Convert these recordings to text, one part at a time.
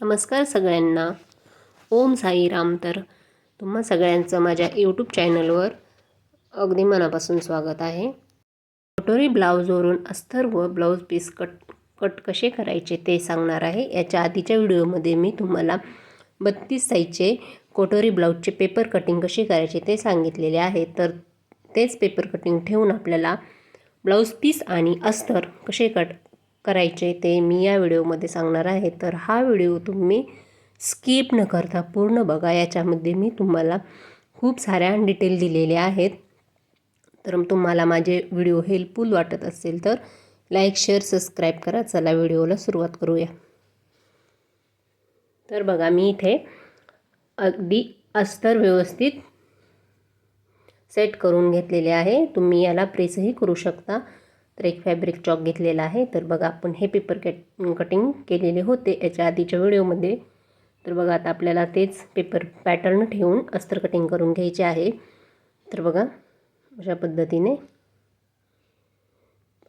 नमस्कार सगळ्यांना. ओम साईराम तर तुम्हा सगळ्यांचं माझ्या यूट्यूब चॅनलवर अगदी मनापासून स्वागत आहे. कटोरी ब्लाऊजवरून अस्तर व ब्लाऊज पीस कट कट कसे करायचे ते सांगणार आहे. याच्या आधीच्या व्हिडिओमध्ये मी तुम्हाला बत्तीस साईजचे कोटोरी ब्लाऊजचे पेपर कटिंग कसे करायचे ते सांगितलेले आहे. तर तेच पेपर कटिंग ठेवून आपल्याला ब्लाऊज पीस आणि अस्तर कसे कट करायचे ते मी या व्हिडिओमध्ये सांगणार आहे. तर हा व्हिडिओ तुम्ही स्किप न करता पूर्ण बघा. याच्यामध्ये मी तुम्हाला खूप साऱ्या डिटेल दिलेल्या आहेत. तर तुम्हाला माझे व्हिडिओ हेल्पफुल वाटत असेल तर लाईक शेअर सबस्क्राईब करा. चला व्हिडिओला सुरुवात करूया. तर बघा मी इथे अगदी अस्तर व्यवस्थित सेट करून घेतलेले आहे. तुम्ही याला प्रेसही करू शकता. तर एक फॅब्रिक चॉक घेतलेला आहे. तर बघा आपण हे पेपर कट कटिंग केलेले होते याच्या आधीच्या व्हिडिओमध्ये तर बघा आता आपल्याला तेच पेपर पॅटर्न ठेवून अस्तर कटिंग करून घ्यायचे आहे. तर बघा अशा पद्धतीने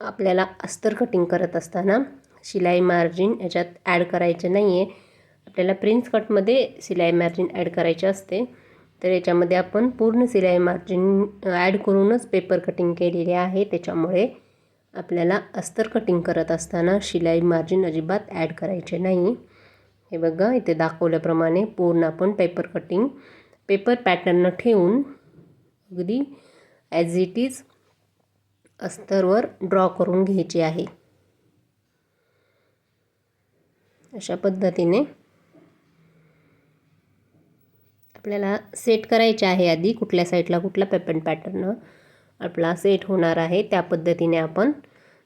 आपल्याला अस्तर कटिंग करत असताना शिलाई मार्जिन याच्यात ॲड करायचे नाही आहे आपल्याला प्रिन्स कटमध्ये शिलाई मार्जिन ॲड करायचे असते. तर याच्यामध्ये आपण पूर्ण शिलाई मार्जिन ॲड करूनच पेपर कटिंग केलेले आहे. त्याच्यामुळे आपल्याला अस्तर कटिंग करत असताना शिलाई मार्जिन अजिबात ॲड करायचे नाही. हे बघा इथे दाखवल्याप्रमाणे पूर्ण आपण पेपर कटिंग पेपर पॅटर्न ठेवून अगदी ॲज इट इज अस्तरवर ड्रॉ करून घ्यायचे आहे. अशा पद्धतीने आपल्याला सेट करायचे आहे आधी कुठल्या साईडला कुठला पेपर पॅटर्न आपला सेट होणार आहे. त्या पद्धतीने आपण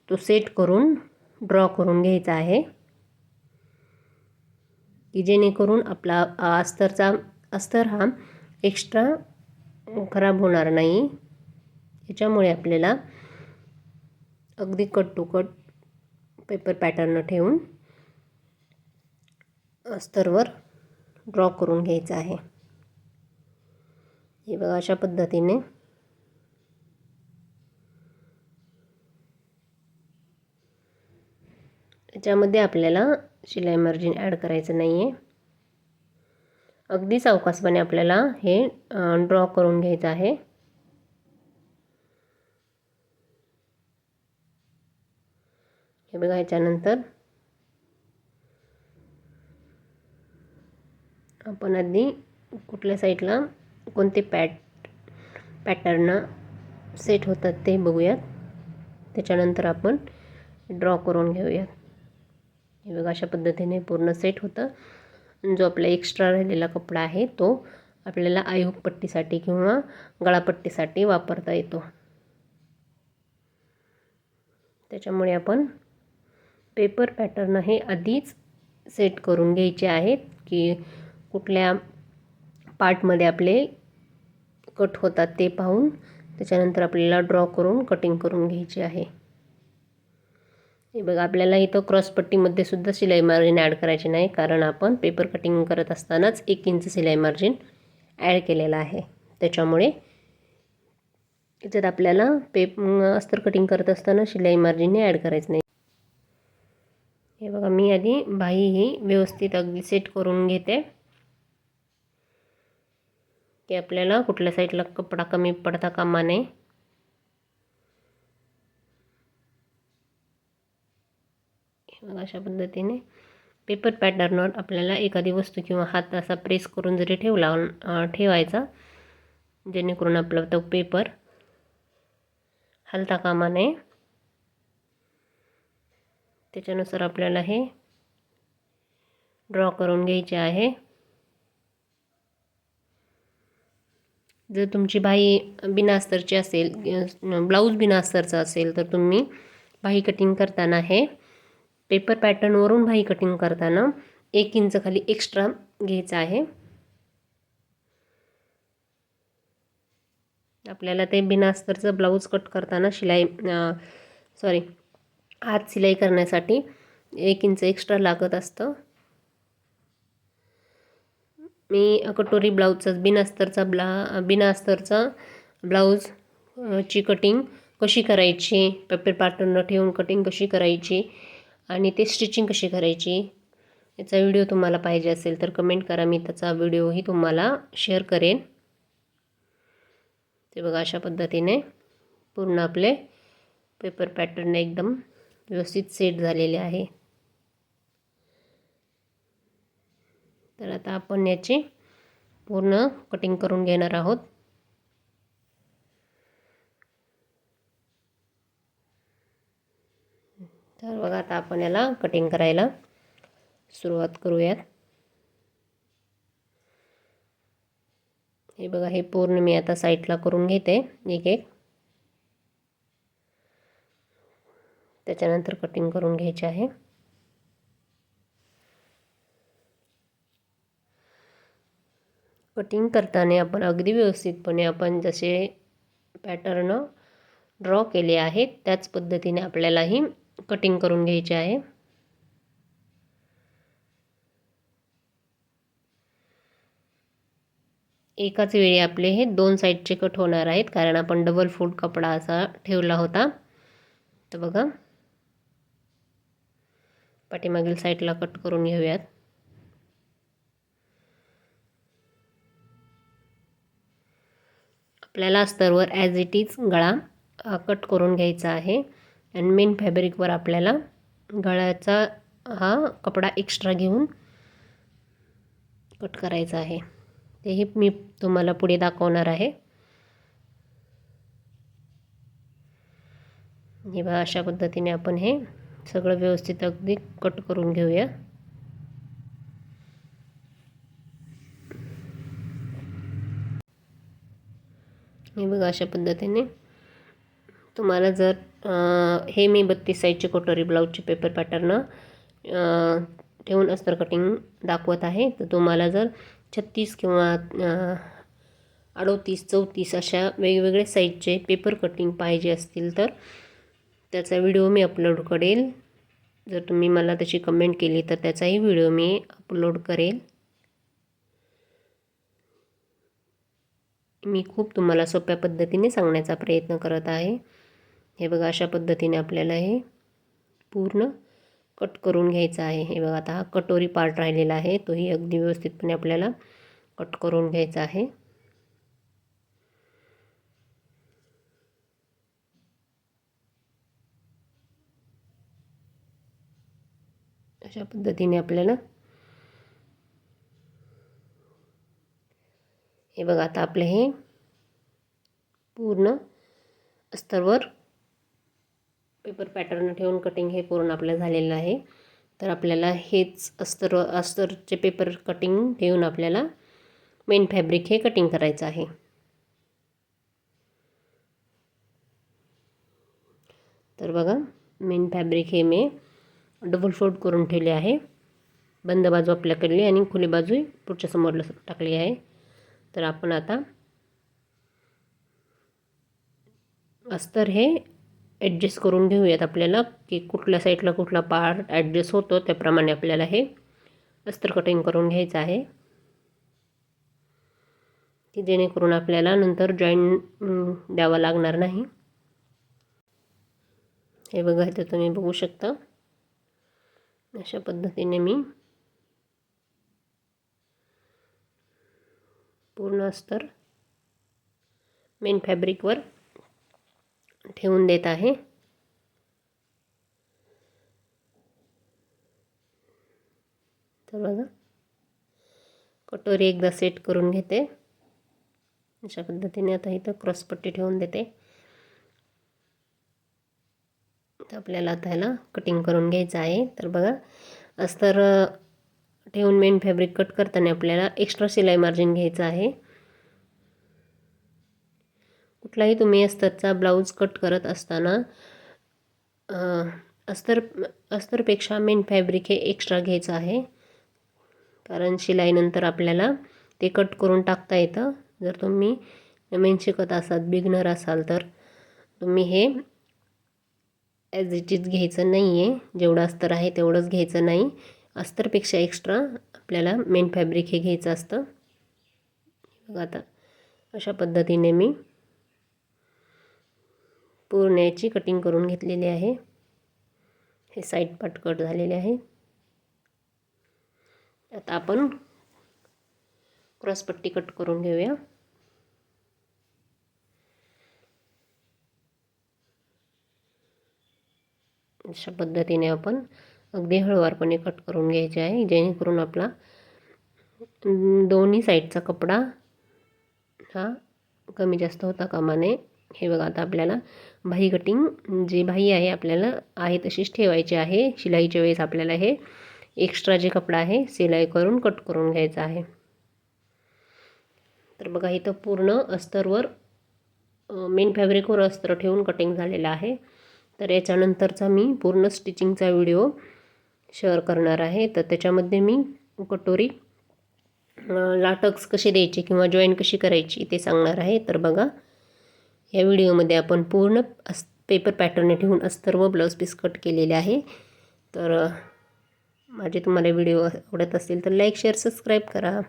तो सेट करून ड्रॉ करून घ्यायचा आहे. की जेणेकरून आपला अस्तरचा अस्तर हा एक्स्ट्रा खराब होणार नाही. याच्यामुळे आपल्याला अगदी cut to cut paper pattern ठेवून अस्तरवर ड्रॉ करून घ्यायचं आहे. हे बघा अशा पद्धतीने याच्यामध्ये आपल्याला शिलाई मार्जिन ॲड करायचं नाही आहे अगदी सावकाशपणे आपल्याला हे ड्रॉ करून घ्यायचं आहे. हे बघा ह्याच्यानंतर आपण आधी कुठल्या साईडला कोणते पॅट पॅटर्न सेट होतात ते बघूयात. त्याच्यानंतर आपण ड्रॉ करून घेऊयात. हे बघा अशा पद्धतीने पूर्ण सेट होतं. जो आपला एक्स्ट्रा राहिलेला कपडा आहे तो आपल्याला आयुकपट्टीसाठी किंवा गळापट्टीसाठी वापरता येतो. त्याच्यामुळे आपण पेपर पॅटर्न हे आधीच सेट करून घ्यायचे आहेत की कुठल्या पार्टमध्ये आपले कट होतात ते पाहून त्याच्यानंतर आपल्याला ड्रॉ करून कटिंग करून घ्यायची आहे. हे बघा आपल्याला इथं क्रॉसपट्टीमध्ये सुद्धा शिलाई मार्जिन ॲड करायची नाही कारण आपण पेपर कटिंग करत असतानाच एक इंच शिलाई मार्जिन ॲड केलेलं आहे. त्याच्यामुळे त्याच्यात आपल्याला पेप अस्तर कटिंग करत असताना शिलाई मार्जिन ॲड करायचं नाही. हे बघा मी आधी बाही ही व्यवस्थित अगदी सेट करून घेते. की आपल्याला कुठल्या साईडला कपडा कमी पडता कामा नये. अशा पद्धतीने पेपर पॅटर्नवर आपल्याला एखादी वस्तू किंवा हात असा प्रेस करून जरी ठेवला ठेवायचा जेणेकरून आपला तो पेपर हलता कामा नये. त्याच्यानुसार आपल्याला हे ड्रॉ करून घ्यायचे आहे. जर तुमची बाई बिनास्तरची असेल ब्लाऊज बिनास्तरचा असेल तर तुम्ही बाही कटिंग करताना हे पेपर पॅटर्नवरून बाही कटिंग करताना एक इंच खाली एक्स्ट्रा घ्यायचं आहे. आपल्याला ते बिनास्तरचं ब्लाऊज कट करताना शिलाई सॉरी हात शिलाई करण्यासाठी एक इंच एक्स्ट्रा लागत असतं. मी कटोरी ब्लाऊजचा बिनास्तरचा ब्ला बिनास्तरचा ब्लाऊज ची कटिंग कशी करायची पेपर पॅटर्न ठेवून कटिंग कशी करायची आणि ते स्टिचिंग कशी करायची याचा व्हिडिओ तुम्हाला पाहिजे असेल तर कमेंट करा. मी त्याचा व्हिडिओही तुम्हाला शेअर करेन. ते बघा अशा पद्धतीने पूर्ण आपले पेपर पॅटर्न एकदम व्यवस्थित सेट झालेले आहे. तर आता आपण याची पूर्ण कटिंग करून घेणार आहोत. तर बघा आता आपण याला कटिंग करायला सुरुवात करूयात. हे बघा हे पूर्ण मी आता साईडला करून घेते एक एक. त्याच्यानंतर कटिंग करून घ्यायचे आहे. कटिंग करताना आपण अगदी व्यवस्थितपणे आपण जसे पॅटर्न ड्रॉ केले आहेत त्याच पद्धतीने आपल्यालाही कटिंग करून घ्यायचे आहे. एकाच वेळी आपले हे दोन साईडचे कट होणार आहेत कारण आपण डबल फूट कपडा असा ठेवला होता. तर बघा. पाठीमागील साईडला कट करून घेऊयात. आपल्याला अस्तरवर ॲज इट इज गळा कट करून घ्यायचा आहे. अँड मेन फॅब्रिकवर आपल्याला गळ्याचा हा कपडा एक्स्ट्रा घेऊन कट करायचा आहे. तेही मी तुम्हाला पुढे दाखवणार आहे. हे बघा अशा पद्धतीने आपण हे सगळं व्यवस्थित अगदी कट करून घेऊया. हे बघा अशा पद्धतीने तुम्हाला जर हे मी बत्तीस साईजचे कोटोरी ब्लाऊजचे पेपर पॅटर्न ठेवून अस्तर कटिंग दाखवत आहे. तर तुम्हाला जर छत्तीस किंवा अडोतीस चौतीस अशा वेगवेगळ्या साईजचे पेपर कटिंग पाहिजे असतील तर त्याचा व्हिडिओ मी अपलोड करेल. जर तुम्ही मला त्याची कमेंट केली तर त्याचाही व्हिडिओ मी अपलोड करेल. मी खूप तुम्हाला सोप्या पद्धतीने सांगण्याचा प्रयत्न करत आहे. हे बघा अशा पद्धतीने आपल्याला हे पूर्ण कट करून घ्यायचं आहे. हे बघा आता हा कटोरी पार्ट राहिलेला आहे. तोही अगदी व्यवस्थितपणे आपल्याला कट करून घ्यायचा आहे. अशा पद्धतीने आपल्याला हे बघा आता आपलं हे पूर्ण अस्तरवर पेपर पॅटर्न ठेवून कटिंग हे पूर्ण आपलं झालेलं आहे. तर आपल्याला हेच अस्तर अस्तरचे पेपर कटिंग ठेवून आपल्याला मेन फॅब्रिक हे कटिंग करायचं आहे. तर बघा मेन फॅब्रिक हे मी डबल फोल्ड करून ठेवले आहे. बंद बाजू आपल्याकडली आणि खुली बाजू पुढच्या समोरला टाकली आहे. तर आपण आता अस्तर हे ॲडजस्ट करून घेऊयात आपल्याला की कुठल्या साईडला कुठला पार्ट ॲडजस्ट होतो त्याप्रमाणे आपल्याला हे अस्तर कटिंग करून घ्यायचं आहे. की जेणेकरून आपल्याला नंतर जॉईन द्यावा लागणार नाही. हे बघा इथं तुम्ही बघू शकता. अशा पद्धतीने मी पूर्ण अस्तर मेन फॅब्रिकवर ठेवून देत आहे. तर बघा. कटोरी एकदा सेट करून घेते. अशा पद्धतीने आता इथं क्रॉसपट्टी ठेवून देते. तर आपल्याला आता ह्याला कटिंग करून घ्यायचं आहे. तर बघा. अस्तर ठेवून मेन फॅब्रिक कट करताना आपल्याला एक्स्ट्रा शिलाई मार्जिन घ्यायचं आहे. कुठलाही तुम्ही अस्तरचा ब्लाऊज कट करत असताना अस्तर अस्तरपेक्षा मेन फॅब्रिक हे एक्स्ट्रा घ्यायचं आहे. कारण शिलाईनंतर आपल्याला ते कट करून टाकता येतं. जर तुम्ही नवीन शिकत असाल बिगनर असाल तर तुम्ही हे ॲज इट इज घ्यायचं नाही आहे जेवढं अस्तर आहे तेवढंच घ्यायचं नाही. अस्तरपेक्षा एक्स्ट्रा आपल्याला मेन फॅब्रिक हे घ्यायचं असतं. बघा आता अशा पद्धतीने मी पुरण्याची कटिंग करून घेतलेली आहे. हे साईड पार्ट कट झालेले आहे. आता आपण क्रॉसपट्टी कट करून घेऊया. अशा पद्धतीने आपण अगदी हळुवारपणे कट करून घ्यायचे आहे जेणेकरून आपला दोन्ही साईडचा कपडा हा कमी जास्त होता कामा नये हे बघा आता आपल्याला भाई कटिंग जी भाई आहे आपल्याला आहे तशीच ठेवायची आहे. शिलाईच्या वेळेस आपल्याला हे एक्स्ट्रा जे कपडा आहे सिलाई करून कट करून घ्यायचा आहे. तर बघा इथं पूर्ण अस्तरवर मेन फॅब्रिकवर अस्तर ठेवून कटिंग झालेलं आहे. तर याच्यानंतरचा मी पूर्ण स्टिचिंगचा व्हिडिओ शेअर करणार आहे. तर त्याच्यामध्ये मी कटोरी लाटक्स कसे द्यायचे किंवा जॉईन कशी करायची ते सांगणार आहे. तर बघा या व्हिडिओमध्ये आपण पूर्ण अस पेपर पॅटर्न ठेवून अस्तर व ब्लाऊज पीस कट केलेले आहे. तर माझे तुम्हाला व्हिडिओ आवडत असतील तर लाईक शेअर सबस्क्राईब करा.